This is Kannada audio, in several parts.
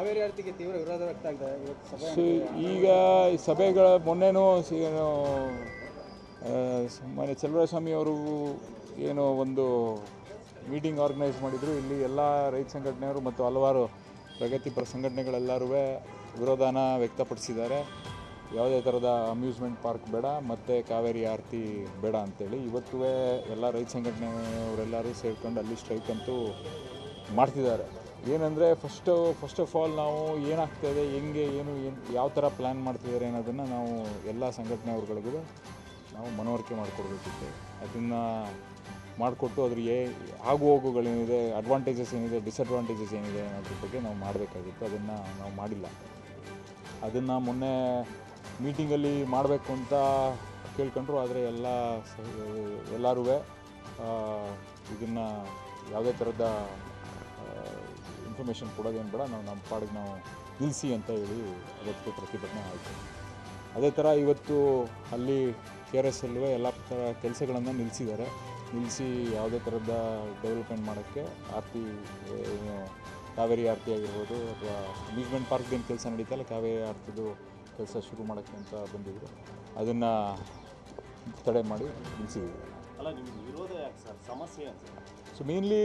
ಕಾವೇರಿ ಆರತಿಗೆ ತೀವ್ರ ವಿರೋಧ ವ್ಯಕ್ತ ಆಗ್ತದೆ ಇವತ್ತು ಸಭೆ ಸೊ ಈಗ ಈ ಸಭೆಗಳ ಮೊನ್ನೆನೂ ಏನು ಮನೆ ಮಾನ್ಯ ಚಲುವರಾಯಸ್ವಾಮಿ ಅವರು ಏನು ಒಂದು ಮೀಟಿಂಗ್ ಆರ್ಗನೈಸ್ ಮಾಡಿದರು. ಇಲ್ಲಿ ಎಲ್ಲ ರೈತ ಸಂಘಟನೆಯವರು ಮತ್ತು ಹಲವಾರು ಪ್ರಗತಿಪರ ಸಂಘಟನೆಗಳೆಲ್ಲರೂ ವಿರೋಧನ ವ್ಯಕ್ತಪಡಿಸಿದ್ದಾರೆ. ಯಾವುದೇ ಥರದ ಅಮ್ಯೂಸ್ಮೆಂಟ್ ಪಾರ್ಕ್ ಬೇಡ ಮತ್ತು ಕಾವೇರಿ ಆರತಿ ಬೇಡ ಅಂತೇಳಿ. ಇವತ್ತೂ ಎಲ್ಲ ರೈತ ಸಂಘಟನೆಯವರೆಲ್ಲರೂ ಸೇರ್ಕೊಂಡು ಅಲ್ಲಿ ಸ್ಟ್ರೈಕ್ ಅಂತೂ ಮಾಡ್ತಿದ್ದಾರೆ. ಏನಂದರೆ ಫಸ್ಟು ಫಸ್ಟ್ ಆಫ್ ಆಲ್ ನಾವು ಏನಾಗ್ತಾಯಿದೆ ಹೆಂಗೆ, ಏನು ಏನು, ಯಾವ ಥರ ಪ್ಲ್ಯಾನ್ ಮಾಡ್ತಿದ್ದಾರೆ ಅನ್ನೋದನ್ನು ನಾವು ಎಲ್ಲ ಸಂಘಟನೆಯವ್ರುಗಳಿಗೂ ನಾವು ಮನವರಿಕೆ ಮಾಡಿಕೊಡ್ಬೇಕಿತ್ತು. ಅದನ್ನು ಮಾಡಿಕೊಟ್ಟು ಅದ್ರ ಏ ಆಗು ಹೋಗುಗಳೇನಿದೆ ಅಡ್ವಾಂಟೇಜಸ್ ಏನಿದೆ ಡಿಸ್ಅಡ್ವಾಂಟೇಜಸ್ ಏನಿದೆ ಅನ್ನೋದ್ರ ಬಗ್ಗೆ ನಾವು ಮಾಡಬೇಕಾಗಿತ್ತು. ಅದನ್ನು ನಾವು ಮಾಡಿಲ್ಲ. ಅದನ್ನು ಮೊನ್ನೆ ಮೀಟಿಂಗಲ್ಲಿ ಮಾಡಬೇಕು ಅಂತ ಕೇಳ್ಕೊಂಡ್ರು. ಆದರೆ ಎಲ್ಲ ಎಲ್ಲರೂ ಇದನ್ನು ಯಾವುದೇ ಥರದ ಇನ್ಫಾರ್ಮೇಷನ್ ಕೊಡೋದೇನು ಬೇಡ, ನಾವು ನಮ್ಮ ಪಾಡಿಗೆ ನಾವು ನಿಲ್ಲಿಸಿ ಅಂತ ಹೇಳಿ ಅದಕ್ಕೆ ಪ್ರತಿಭಟನೆ ಆಯಿತು. ಅದೇ ಥರ ಇವತ್ತು ಅಲ್ಲಿ ಕೆ ಆರ್ ಎಸ್ ಅಲ್ಲೂ ಎಲ್ಲ ಥರ ಕೆಲಸಗಳನ್ನು ನಿಲ್ಲಿಸಿದ್ದಾರೆ ನಿಲ್ಲಿಸಿ ಯಾವುದೇ ಥರದ ಡೆವಲಪ್ಮೆಂಟ್ ಮಾಡೋಕ್ಕೆ ಆರ್ತಿ ಏನು, ಕಾವೇರಿ ಆರತಿ ಆಗಿರ್ಬೋದು ಅಥವಾ ಅಮ್ಯೂಸ್ಮೆಂಟ್ ಏನು ಕೆಲಸ ನಡೀತಲ್ಲ ಕಾವೇರಿ ಆರ್ತಿದು ಕೆಲಸ ಶುರು ಮಾಡೋಕ್ಕೆ ಅಂತ ಬಂದಿದ್ದರು ಅದನ್ನು ತಡೆ ಮಾಡಿ ನಿಲ್ಲಿಸಿದ್ದೀವಿ ಅಲ್ಲ, ನಿಮಗೆ ವಿರೋಧ ಯಾಕೆ ಸರ್? ಸಮಸ್ಯೆ so mainly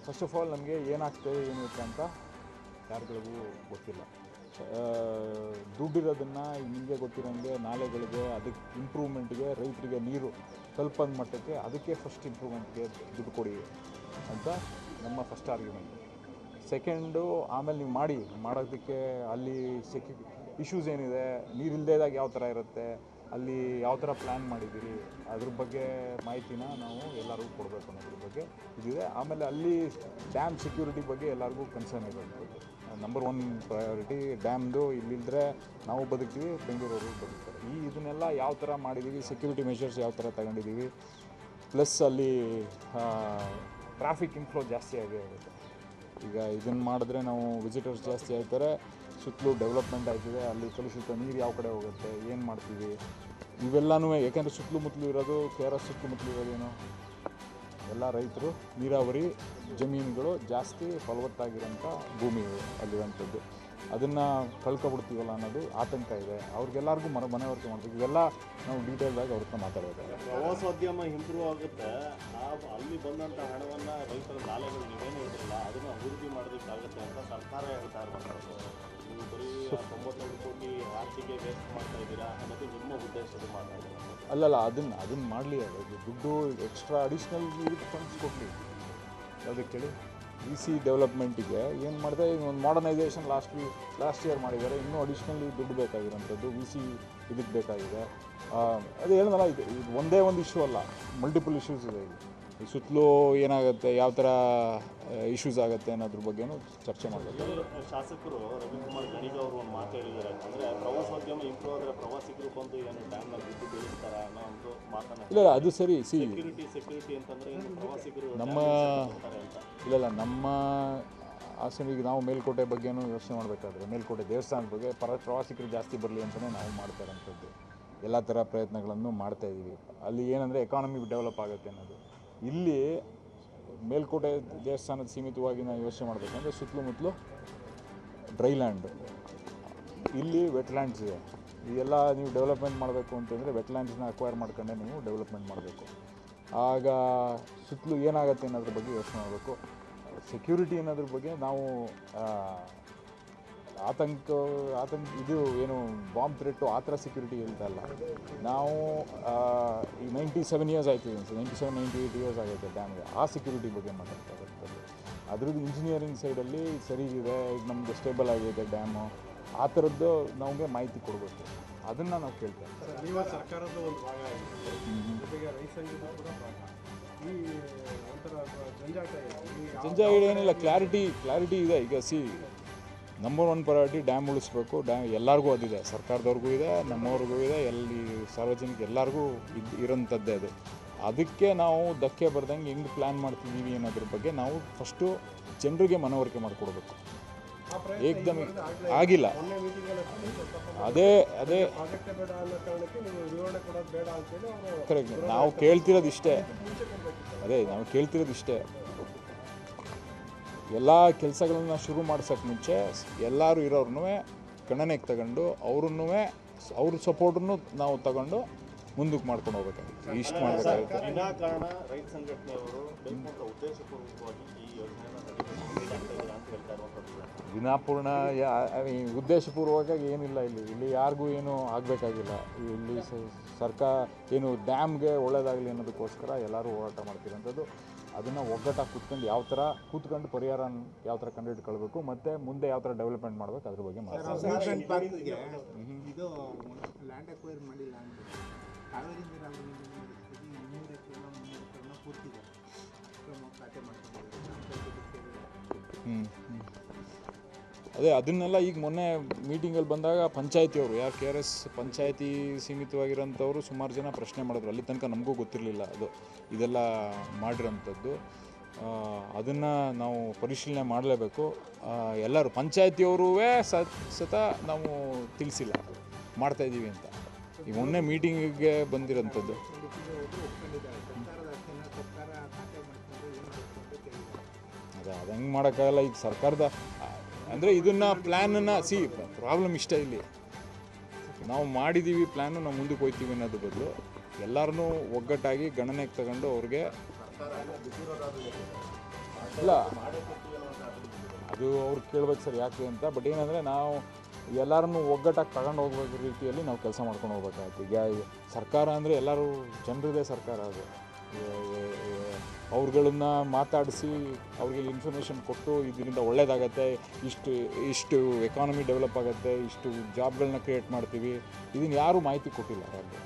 first of all ನಮಗೆ ಏನಾಗ್ತದೆ ಏನಿರುತ್ತೆ ಅಂತ ಯಾರುಗಳಿಗೂ ಗೊತ್ತಿಲ್ಲ. ಆ, ದುಡ್ಡಿರೋದನ್ನು ನಿಮಗೆ ಗೊತ್ತಿರೋಂಗೆ ನಾಲೆಗಳಿಗೆ ಅದಕ್ಕೆ ಇಂಪ್ರೂವ್ಮೆಂಟ್ಗೆ ರೈತರಿಗೆ ನೀರು ತಲುಪಂದು ಮಟ್ಟಕ್ಕೆ ಅದಕ್ಕೆ ಫಸ್ಟ್ ಇಂಪ್ರೂವ್ಮೆಂಟ್ಗೆ ದುಡ್ಡು ಕೊಡಿ ಅಂತ ನಮ್ಮ ಫಸ್ಟ್ ಆರ್ಗ್ಯುಮೆಂಟ್ ಸೆಕೆಂಡು ಆಮೇಲೆ ನೀವು ಮಾಡಿ ಮಾಡೋದಕ್ಕೆ ಅಲ್ಲಿ ಸೆಕ್ಯು ಇಶ್ಯೂಸ್ ಏನಿದೆ ನೀರಿಲ್ಲದೇದಾಗ ಯಾವ ಥರ ಇರುತ್ತೆ ಅಲ್ಲಿ ಯಾವ ಥರ ಪ್ಲ್ಯಾನ್ ಮಾಡಿದ್ದೀರಿ? ಅದ್ರ ಬಗ್ಗೆ ಮಾಹಿತಿನ ನಾವು ಎಲ್ಲರಿಗೂ ಕೊಡಬೇಕು ಅನ್ನೋದ್ರ ಬಗ್ಗೆ ಇದಿದೆ. ಆಮೇಲೆ ಅಲ್ಲಿ ಡ್ಯಾಮ್ ಸೆಕ್ಯೂರಿಟಿ ಬಗ್ಗೆ ಎಲ್ಲರಿಗೂ ಕನ್ಸರ್ನ್ ಇರೋದು ನಂಬರ್ ಒನ್ ಪ್ರಯಾರಿಟಿ ಡ್ಯಾಮ್ದು ಇಲ್ಲಿದ್ದರೆ ನಾವು ಬದುಕ್ತೀವಿ, ಬೆಂಗಳೂರವರು ಬದುಕ್ತಾರೆ. ಈ ಇದನ್ನೆಲ್ಲ ಯಾವ ಥರ ಮಾಡಿದ್ದೀವಿ? ಸೆಕ್ಯೂರಿಟಿ ಮೆಷರ್ಸ್ ಯಾವ ಥರ ತಗೊಂಡಿದ್ದೀವಿ? ಪ್ಲಸ್ ಅಲ್ಲಿ ಟ್ರಾಫಿಕ್ ಇನ್ಫ್ಲೋ ಜಾಸ್ತಿ ಆಗಿರುತ್ತೆ. ಈಗ ಇದನ್ನು ಮಾಡಿದ್ರೆ ನಾವು ವಿಸಿಟರ್ಸ್ ಜಾಸ್ತಿ ಆಗ್ತಾರೆ. ಸುತ್ತಲೂ ಡೆವಲಪ್ಮೆಂಟ್ ಆಗ್ತಿದೆ. ಅಲ್ಲಿ ಕಲುಷಿತ ನೀರು ಯಾವ ಕಡೆ ಹೋಗುತ್ತೆ? ಏನು ಮಾಡ್ತೀವಿ? ಇವೆಲ್ಲನೂ ಯಾಕೆಂದರೆ ಸುತ್ತಲೂ ಮುತ್ತಲು ಇರೋದು ಕೆ ಆರ್ ಎಸ್ ಇರೋದೇನು ಎಲ್ಲ ರೈತರು, ನೀರಾವರಿ ಜಮೀನುಗಳು ಜಾಸ್ತಿ ಫಲವತ್ತಾಗಿರೋಂಥ ಭೂಮಿ ಅಲ್ಲಿರುವಂಥದ್ದು. ಅದನ್ನು ಕಳ್ಕೊಬಿಡ್ತೀವಲ್ಲ ಅನ್ನೋದು ಆತಂಕ ಇದೆ. ಅವ್ರಿಗೆಲ್ಲರಿಗೂ ಮನ ಮನವರಿಕೆ ಮಾಡಬೇಕು. ಇವೆಲ್ಲ ನಾವು ಡೀಟೇಲ್ದಾಗಿ ಅವ್ರ ಹತ್ರ ಮಾತಾಡಬೇಕು ಪ್ರವಾಸೋದ್ಯಮ ಇಂಪ್ರೂವ್ ಆಗುತ್ತೆ. ಅಲ್ಲಿ ಬಂದಂಥ ಹಣವನ್ನು ರೈತರ ನಾಲೆಗಳು ನೀವೇನು ಇರಲಿಲ್ಲ ಅದನ್ನು ಅಭಿವೃದ್ಧಿ ಮಾಡೋದಕ್ಕಾಗುತ್ತೆ ಅಂತ ಸರ್ಕಾರ ಹೇಳ್ತಾ ಇರ್ಬೋದು ನೀವು ಬರೀ ತೊಂಬತ್ತೈದು ಕೋಟಿ ವೇಸ್ಟ್ ಮಾಡ್ತಾ ಇದ್ದೀರಾ ಅನ್ನೋದು ನಿಮ್ಮ ಉದ್ದೇಶದ ಮಾತಾಡ್ತೀರಾ ಅಲ್ಲಲ್ಲ ಅದನ್ನು ಅದನ್ನು ಮಾಡಲಿ ಅದು ದುಡ್ಡು ಎಕ್ಸ್ಟ್ರಾ ಅಡಿಷ್ನಲ್ ಫಂಡ್ಸ್ ಕೊಡಲಿ ಯಾವುದಕ್ಕೆ ಹೇಳಿ ವಿ ಸಿ ಡೆವಲಪ್ಮೆಂಟಿಗೆ ಏನು ಮಾಡಿದೆ ಈಗ ಒಂದು ಮಾಡರ್ನೈಸೇಷನ್ ಲಾಸ್ಟ್ ಲಾಸ್ಟ್ ಇಯರ್ ಮಾಡಿದ್ದಾರೆ. ಇನ್ನೂ ಅಡಿಷ್ನಲಿ ದುಡ್ಡು ಬೇಕಾಗಿರೋಂಥದ್ದು ವಿ ಸಿ ಇದಕ್ಕೆ ಬೇಕಾಗಿದೆ. ಅದು ಹೇಳಿದಲ್ಲ ಇದು ಇದು ಒಂದೇ ಒಂದು ಇಶ್ಯೂ ಅಲ್ಲ ಮಲ್ಟಿಪಲ್ ಇಶ್ಯೂಸ್ ಇದೆ ಈ ಸುತ್ತಲೂ ಏನಾಗುತ್ತೆ ಯಾವ ಥರ ಇಶ್ಯೂಸ್ ಆಗುತ್ತೆ ಅನ್ನೋದ್ರ ಬಗ್ಗೆನೂ ಚರ್ಚೆ ಮಾಡಬೇಕು. ಶಾಸಕರು ರವಿಕುಮಾರ್ ಗಣಿಗ ಅವರು ಒಂದು ಮಾತು ಹೇಳಿದ್ದಾರೆ. ಅಂದರೆ ಪ್ರವಾಸೋದ್ಯಮ ಇಂಪ್ರೂವ್ ಆದರೆ ಪ್ರವಾಸಿಗರು ಬಂದು ಏನು ಡ್ಯಾಮ್ನ ಬಿದ್ದು ಬೀಳಿಸ್ತಾರ ಅನ್ನೋ ಒಂದು ಮಾತನ್ನ ಇಲ್ಲ ಅದು ಸರಿ. ಸಿ ಸೆಕ್ಯೂರಿಟಿ ಸೆಕ್ಯೂರಿಟಿ ಅಂತಂದ್ರೆ ಪ್ರವಾಸಿಗರು ನಮ್ಮ ಇಲ್ಲಲ್ಲ ನಮ್ಮ ಹಾಸನಿಗೆ ನಾವು ಮೇಲ್ಕೋಟೆ ಬಗ್ಗೆನೂ ಯೋಚನೆ ಮಾಡಬೇಕಾದ್ರೆ, ಮೇಲ್ಕೋಟೆ ದೇವಸ್ಥಾನದ ಬಗ್ಗೆ ಪರ ಪ್ರವಾಸಿಗರು ಜಾಸ್ತಿ ಬರಲಿ ಅಂತಲೇ ನಾವು ಮಾಡ್ತಾ ಇರೋಂಥದ್ದು ಎಲ್ಲ ಥರ ಪ್ರಯತ್ನಗಳನ್ನು ಮಾಡ್ತಾ ಇದ್ದೀವಿ. ಅಲ್ಲಿ ಏನಂದರೆ ಎಕಾನಮಿ ಡೆವಲಪ್ ಆಗುತ್ತೆ ಅನ್ನೋದು. ಇಲ್ಲಿ ಮೇಲ್ಕೋಟೆ ದೇವಸ್ಥಾನದ ಸೀಮಿತವಾಗಿ ನಾವು ಯೋಚನೆ ಮಾಡಬೇಕಂದ್ರೆ ಸುತ್ತಲೂ ಡ್ರೈ ಲ್ಯಾಂಡ್ ಇಲ್ಲಿ ವೆಟ್ಲ್ಯಾಂಡ್ಸ್ ಇದೆ. ಇದೆಲ್ಲ ನೀವು ಡೆವಲಪ್ಮೆಂಟ್ ಮಾಡಬೇಕು ಅಂತಂದರೆ ವೆಟ್ಲ್ಯಾಂಡ್ಸ್ನ ಅಕ್ವೈರ್ ಮಾಡ್ಕೊಂಡೆ ನೀವು ಡೆವಲಪ್ಮೆಂಟ್ ಮಾಡಬೇಕು. ಆಗ ಸುತ್ತಲೂ ಏನಾಗುತ್ತೆ ಅನ್ನೋದ್ರ ಬಗ್ಗೆ ಯೋಚನೆ ಮಾಡಬೇಕು. ಸೆಕ್ಯೂರಿಟಿ ಅನ್ನೋದ್ರ ಬಗ್ಗೆ ನಾವು ಆತಂಕ ಆತಂಕ ಇದು ಏನು ಬಾಂಬ್ ಥ್ರೆಟ್ಟು ಆ ಥರ ಸೆಕ್ಯೂರಿಟಿ ಇಲ್ಲ ನಾವು ಈ ನೈಂಟಿ ಸೆವೆನ್ ಇಯರ್ಸ್ ಆಯ್ತು ninety seven ninety eight years ಆಗೈತೆ ಡ್ಯಾಮ್ಗೆ ಆ ಸೆಕ್ಯೂರಿಟಿ ಬಗ್ಗೆ ಮಾತಾಡ್ತಾ ಇರ್ತದೆ ಅದ್ರದ್ದು ಇಂಜಿನಿಯರಿಂಗ್ ಸೈಡಲ್ಲಿ ಸರಿ ಇದೆ ಈಗ ನಮಗೆ ಸ್ಟೇಬಲ್ ಆಗಿದೆ ಡ್ಯಾಮು ಆ ಥರದ್ದು ನಮಗೆ ಮಾಹಿತಿ ಕೊಡಬೇಕು. ಅದನ್ನು ನಾವು ಕೇಳ್ತಾ ಜಂಜಾಗಿಡ ಏನಿಲ್ಲ ಕ್ಲಾರಿಟಿ ಕ್ಲಾರಿಟಿ ಇದೆ. ಈಗ see number one priority dam ಉಳಿಸ್ಬೇಕು. ಡ್ಯಾಮ್ ಎಲ್ಲರಿಗೂ ಅದಿದೆ. ಸರ್ಕಾರದವ್ರಿಗೂ ಇದೆ ನಮ್ಮವ್ರಿಗೂ ಇದೆ ಎಲ್ಲಿ ಸಾರ್ವಜನಿಕ ಎಲ್ಲರಿಗೂ ಇದು ಇರೋಂಥದ್ದೇ ಅದು. ಅದಕ್ಕೆ ನಾವು ಧಕ್ಕೆ ಬರ್ದಂಗೆ ಹೆಂಗೆ ಪ್ಲ್ಯಾನ್ ಮಾಡ್ತಿದ್ದೀವಿ ಅನ್ನೋದ್ರ ಬಗ್ಗೆ ನಾವು ಫಸ್ಟು ಜನರಿಗೆ ಮನವರಿಕೆ ಮಾಡಿಕೊಡ್ಬೇಕು. ಏಕ್ದಮ್ ಆಗಿಲ್ಲ. ಅದೇ ಅದೇ. ಕರೆಕ್ಟ್ ನಾವು ಕೇಳ್ತಿರೋದು ಇಷ್ಟೇ. ಅದೇ ನಾವು ಕೇಳ್ತಿರೋದು ಇಷ್ಟೇ. ಎಲ್ಲ ಕೆಲಸಗಳನ್ನ ಶುರು ಮಾಡ್ಸೋಕ್ಕೆ ಮುಂಚೆ ಎಲ್ಲರೂ ಇರೋರ್ನೂ ಗಣನೆಗೆ ತಗೊಂಡು ಅವ್ರನ್ನೂ ಅವ್ರ ಸಪೋರ್ಟನ್ನು ನಾವು ತಗೊಂಡು ಮುಂದಕ್ಕೆ ಮಾಡ್ಕೊಂಡು ಹೋಗ್ಬೇಕಾಗುತ್ತೆ. ಇಷ್ಟು ಮಾಡಬೇಕಾಗುತ್ತೆ. ವಿನಾಕಾರಣ ರೈತ ಸಂಘಟನೆಯವರು ಬೇಕು ಉದ್ದೇಶಪೂರ್ವಕವಾಗಿ ಈ ಯೋಜನೆಯನ್ನು ಹೇಳ್ತಾ ಯಾ ಐ ಮೀನ್ ಉದ್ದೇಶಪೂರ್ವಕವಾಗಿ ಏನಿಲ್ಲ ಇಲ್ಲಿ. ಇಲ್ಲಿ ಯಾರಿಗೂ ಏನು ಆಗಬೇಕಾಗಿಲ್ಲ. ಇಲ್ಲಿ ಸರ್ಕಾರ ಏನು ಡ್ಯಾಮ್ಗೆ ಒಳ್ಳೇದಾಗಲಿ ಅನ್ನೋದಕ್ಕೋಸ್ಕರ ಎಲ್ಲರೂ ಹೋರಾಟ ಮಾಡ್ತಿರೋಂಥದ್ದು ಅದನ್ನು ಒಗ್ಗಟ್ಟಾಗಿ ಕೂತ್ಕೊಂಡು ಯಾವ ಥರ ಕೂತ್ಕೊಂಡು ಪರಿಹಾರ ಯಾವ ಥರ ಕಂಡು ಹಿಡ್ಕೊಳ್ಬೇಕು ಮತ್ತು ಮುಂದೆ ಯಾವ ಥರ ಡೆವಲಪ್ಮೆಂಟ್ ಮಾಡಬೇಕು ಅದ್ರ ಬಗ್ಗೆ ಮಾತಾಡ್ತೀವಿ. ಇದು ಲ್ಯಾಂಡ್ ಅಕ್ವೈರ್ ಮಾಡಿಲ್ಲ ಅದೇ ಅದನ್ನೆಲ್ಲ ಈಗ ಮೊನ್ನೆ ಮೀಟಿಂಗಲ್ಲಿ ಬಂದಾಗ ಪಂಚಾಯತಿಯವರು, ಯಾರು ಕೆ ಆರ್ ಎಸ್ ಪಂಚಾಯತಿ ಸೀಮಿತವಾಗಿರೋಂಥವ್ರು ಸುಮಾರು ಜನ ಪ್ರಶ್ನೆ ಮಾಡಿದ್ರು. ಅಲ್ಲಿ ತನಕ ನಮಗೂ ಗೊತ್ತಿರಲಿಲ್ಲ ಅದು, ಇದೆಲ್ಲ ಮಾಡಿರೋಂಥದ್ದು. ಅದನ್ನು ನಾವು ಪರಿಶೀಲನೆ ಮಾಡಲೇಬೇಕು. ಎಲ್ಲರೂ ಪಂಚಾಯತಿಯವರೂ ಸತ ನಾವು ತಿಳಿಸಿಲ್ಲ ಮಾಡ್ತಾಯಿದ್ದೀವಿ ಅಂತ. ಈಗ ಮೊನ್ನೆ ಮೀಟಿಂಗಿಗೆ ಬಂದಿರೋಂಥದ್ದು. ಅದೇ ಅದು ಹೆಂಗೆ ಮಾಡೋಕ್ಕಾಗಲ್ಲ. ಈಗ ಸರ್ಕಾರದ, ಅಂದರೆ ಇದನ್ನು ಪ್ಲ್ಯಾನನ್ನು ಸಿ, ಪ್ರಾಬ್ಲಮ್ ಇಷ್ಟ ಇಲ್ಲಿ. ನಾವು ಮಾಡಿದ್ದೀವಿ ಪ್ಲ್ಯಾನು ನಾವು ಮುಂದಕ್ಕೆ ಹೋಗ್ತೀವಿ ಅನ್ನೋದ್ರ ಬದಲು ಎಲ್ಲರನ್ನೂ ಒಗ್ಗಟ್ಟಾಗಿ ಗಣನೆಗೆ ತಗೊಂಡು ಅವ್ರಿಗೆ ಇಲ್ಲ. ಅದು ಅವ್ರು ಕೇಳ್ಬೇಕು ಸರ್ ಯಾಕೆ ಅಂತ. ಬಟ್ ಏನಂದರೆ ನಾವು ಎಲ್ಲರನ್ನೂ ಒಗ್ಗಟ್ಟಾಗಿ ತಗೊಂಡು ಹೋಗ್ಬೇಕು ರೀತಿಯಲ್ಲಿ ನಾವು ಕೆಲಸ ಮಾಡ್ಕೊಂಡು ಹೋಗ್ಬೇಕಾಗುತ್ತೆ. ಈಗ ಸರ್ಕಾರ ಅಂದರೆ ಎಲ್ಲರೂ, ಜನರದೇ ಸರ್ಕಾರ ಅದು. ಅವ್ರುಗಳನ್ನ ಮಾತಾಡಿಸಿ ಅವ್ರಿಗೆ ಇನ್ಫಾರ್ಮೇಷನ್ ಕೊಟ್ಟು ಇದರಿಂದ ಒಳ್ಳೇದಾಗತ್ತೆ. ಇಷ್ಟು ಇಷ್ಟು ಎಕಾನಮಿ ಡೆವಲಪ್ ಆಗುತ್ತೆ ಇಷ್ಟು ಜಾಬ್ಗಳನ್ನ ಕ್ರಿಯೇಟ್ ಮಾಡ್ತೀವಿ. ಇದನ್ನು ಯಾರೂ ಮಾಹಿತಿ ಕೊಟ್ಟಿಲ್ಲ ಅವ್ರಿಗೆ.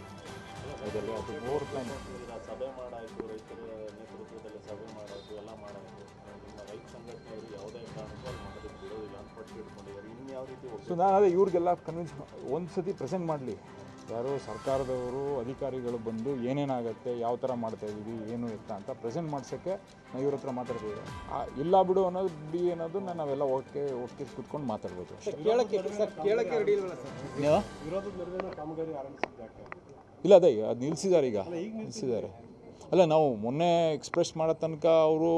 ಅದರಲ್ಲಿ ಅದು ಓವರ್ ಪ್ಲ್ಯಾನ್ ಈಗ ಸಭೆ ಮಾಡಾಯಿತು ರೈತರ ನೇತೃತ್ವದಲ್ಲಿ ಸಭೆ ಮಾಡಾಯಿತು ಎಲ್ಲ ಮಾಡಾಯಿತು. ನಿಮ್ಮ ರೈತ ಸಂಘಟನೆಯವರು ಯಾವುದೇ ಕಾರಣಕ್ಕೂ ಅಲ್ಲಿ ಬಿಡೋದಿಲ್ಲ. ಅಂತ ಪಟ್ಟು ಇಟ್ಕೊಂಡಿದ್ದಾರೆ ಇನ್ಯಾವ ರೀತಿ ಸೊ ನಾನು ಅದೇ ಇವ್ರಿಗೆಲ್ಲ ಕನ್ವಿನ್ಸ್ ಒಂದು ಸತಿ ಪ್ರೆಸೆಂಟ್ ಮಾಡಲಿ. ಯಾರೋ ಸರ್ಕಾರದವರು ಅಧಿಕಾರಿಗಳು ಬಂದು ಏನೇನಾಗುತ್ತೆ ಯಾವ ಥರ ಮಾಡ್ತಾ ಇದ್ದೀವಿ ಏನು ಎತ್ತ ಅಂತ ಪ್ರೆಸೆಂಟ್ ಮಾಡ್ಸೋಕ್ಕೆ ನಾವು ಇವ್ರ ಹತ್ರ ಮಾತಾಡ್ತೀವಿ ಆ, ಇಲ್ಲ ಬಿಡು ಅನ್ನೋದು ಬಿಡಿ ಅನ್ನೋದನ್ನ ನಾವೆಲ್ಲ ಓಕೆ ಓಕೆ ಕುತ್ಕೊಂಡು ಮಾತಾಡ್ಬೋದು. ಅಷ್ಟೇ ಕೇಳಕ್ಕೆ ಸರ್ ಕೇಳಕ್ಕೆ ರೆಡಿ ಇಲ್ವಲ್ಲ ಸರ್? ಯಾವ? ವಿರೋಧದ ನಡುವೆ ಕಾಮಗಾರಿ ಆರಂಭಿಸಿದ್ದಾಕೆ ಇಲ್ಲ ಅದೇ ಅದು ನಿಲ್ಲಿಸಿದ್ದಾರೆ ಈಗ. ನಿಲ್ಲಿಸಿದ್ದಾರೆ ಅಲ್ಲ ನಾವು ಮೊನ್ನೆ ಎಕ್ಸ್ಪ್ರೆಸ್ ಮಾಡೋ ತನಕ ಅವರು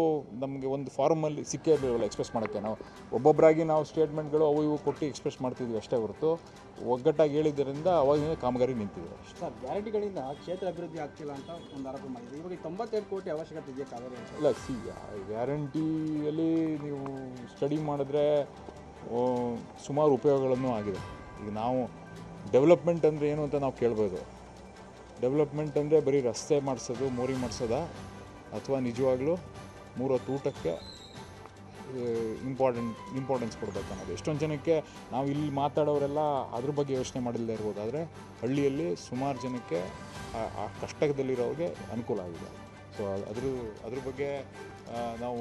ನಮಗೆ ಒಂದು ಫಾರ್ಮಲ್ಲಿ ಸಿಕ್ಕೇ ಇರಲಿಲ್ಲ ಎಕ್ಸ್ಪ್ರೆಸ್ ಮಾಡೋಕ್ಕೆ. ನಾವು ಒಬ್ಬೊಬ್ಬರಾಗಿ ನಾವು ಸ್ಟೇಟ್ಮೆಂಟ್ಗಳು ಅವು ಇವು ಕೊಟ್ಟು ಎಕ್ಸ್ಪ್ರೆಸ್ ಮಾಡ್ತಿದ್ವಿ ಅಷ್ಟೇ ಹೊರತು. ಒಗ್ಗಟ್ಟಾಗಿ ಹೇಳಿದ್ದರಿಂದ ಅವಾಗಿನ ಕಾಮಗಾರಿ ನಿಂತಿದೆ. ಅಷ್ಟೇ ಸರ್ ಗ್ಯಾರಂಟಿಗಳಿಂದ ಕ್ಷೇತ್ರ ಅಭಿವೃದ್ಧಿ ಆಗ್ತಿಲ್ಲ ಅಂತ ಒಂದು ಆರೋಪ ಮಾಡಿದೆ ಇವಾಗ ತೊಂಬತ್ತೆರಡು ಕೋಟಿ ಅವಶ್ಯಕತೆ ಇದೆಯಾ ಕಾವೇರಿ ಇಲ್ಲ ಸಿ ಗ್ಯಾರಂಟಿಯಲ್ಲಿ ನೀವು ಸ್ಟಡಿ ಮಾಡಿದ್ರೆ ಸುಮಾರು ಉಪಯೋಗಗಳನ್ನು ಆಗಿದೆ. ಈಗ ನಾವು ಡೆವಲಪ್ಮೆಂಟ್ ಅಂದರೆ ಏನು ಅಂತ ನಾವು ಕೇಳ್ಬೋದು. ಡೆವಲಪ್ಮೆಂಟ್ ಅಂದರೆ ಬರೀ ರಸ್ತೆ ಮಾಡಿಸೋದು, ಮೋರಿ ಮಾಡಿಸೋದ? ಅಥವಾ ನಿಜವಾಗ್ಲೂ ಮೂರೊತ್ತು ಊಟಕ್ಕೆ ಇಂಪಾರ್ಟೆಂಟ್ ಇಂಪಾರ್ಟೆನ್ಸ್ ಕೊಡಬೇಕು ಅನ್ನೋದು. ಎಷ್ಟೊಂದು ಜನಕ್ಕೆ ನಾವು ಇಲ್ಲಿ ಮಾತಾಡೋರೆಲ್ಲ ಅದ್ರ ಬಗ್ಗೆ ಯೋಚನೆ ಮಾಡಿಲ್ಲದೆ ಇರ್ಬೋದು. ಆದರೆ ಹಳ್ಳಿಯಲ್ಲಿ ಸುಮಾರು ಜನಕ್ಕೆ ಆ- ಕಷ್ಟದಲ್ಲಿರೋರಿಗೆ ಅನುಕೂಲ ಆಗಿದೆ. ಸೊ ಅದ್ರ ಅದ್ರ ಬಗ್ಗೆ ನಾವು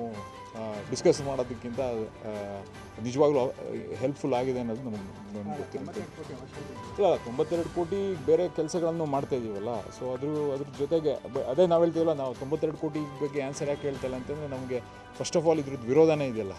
ಡಿಸ್ಕಸ್ ಮಾಡೋದಕ್ಕಿಂತ ನಿಜವಾಗ್ಲೂ ಹೆಲ್ಪ್ಫುಲ್ ಆಗಿದೆ ಅನ್ನೋದು ನಮಗೆ ಗೊತ್ತಿರುತ್ತೆ. ತೊಂಬತ್ತೆರಡು ಕೋಟಿ ಬೇರೆ ಕೆಲಸಗಳನ್ನು ಮಾಡ್ತಾ ಇದ್ದೀವಲ್ಲ ಸೊ ಅದ್ರ ಅದ್ರ ಜೊತೆಗೆ ಅದೇ ನಾವು ಹೇಳ್ತೀವಲ್ಲ, ನಾವು ತೊಂಬತ್ತೆರಡು ಕೋಟಿ ಬಗ್ಗೆ ಆನ್ಸರ್ ಯಾಕೆ ಹೇಳ್ತಾ ಇಲ್ಲ ಅಂತಂದರೆ, ನಮಗೆ ಫಸ್ಟ್ ಆಫ್ ಆಲ್ ಇದ್ರದ್ದು ವಿರೋಧನೇ ಇದೆಯಲ್ಲ.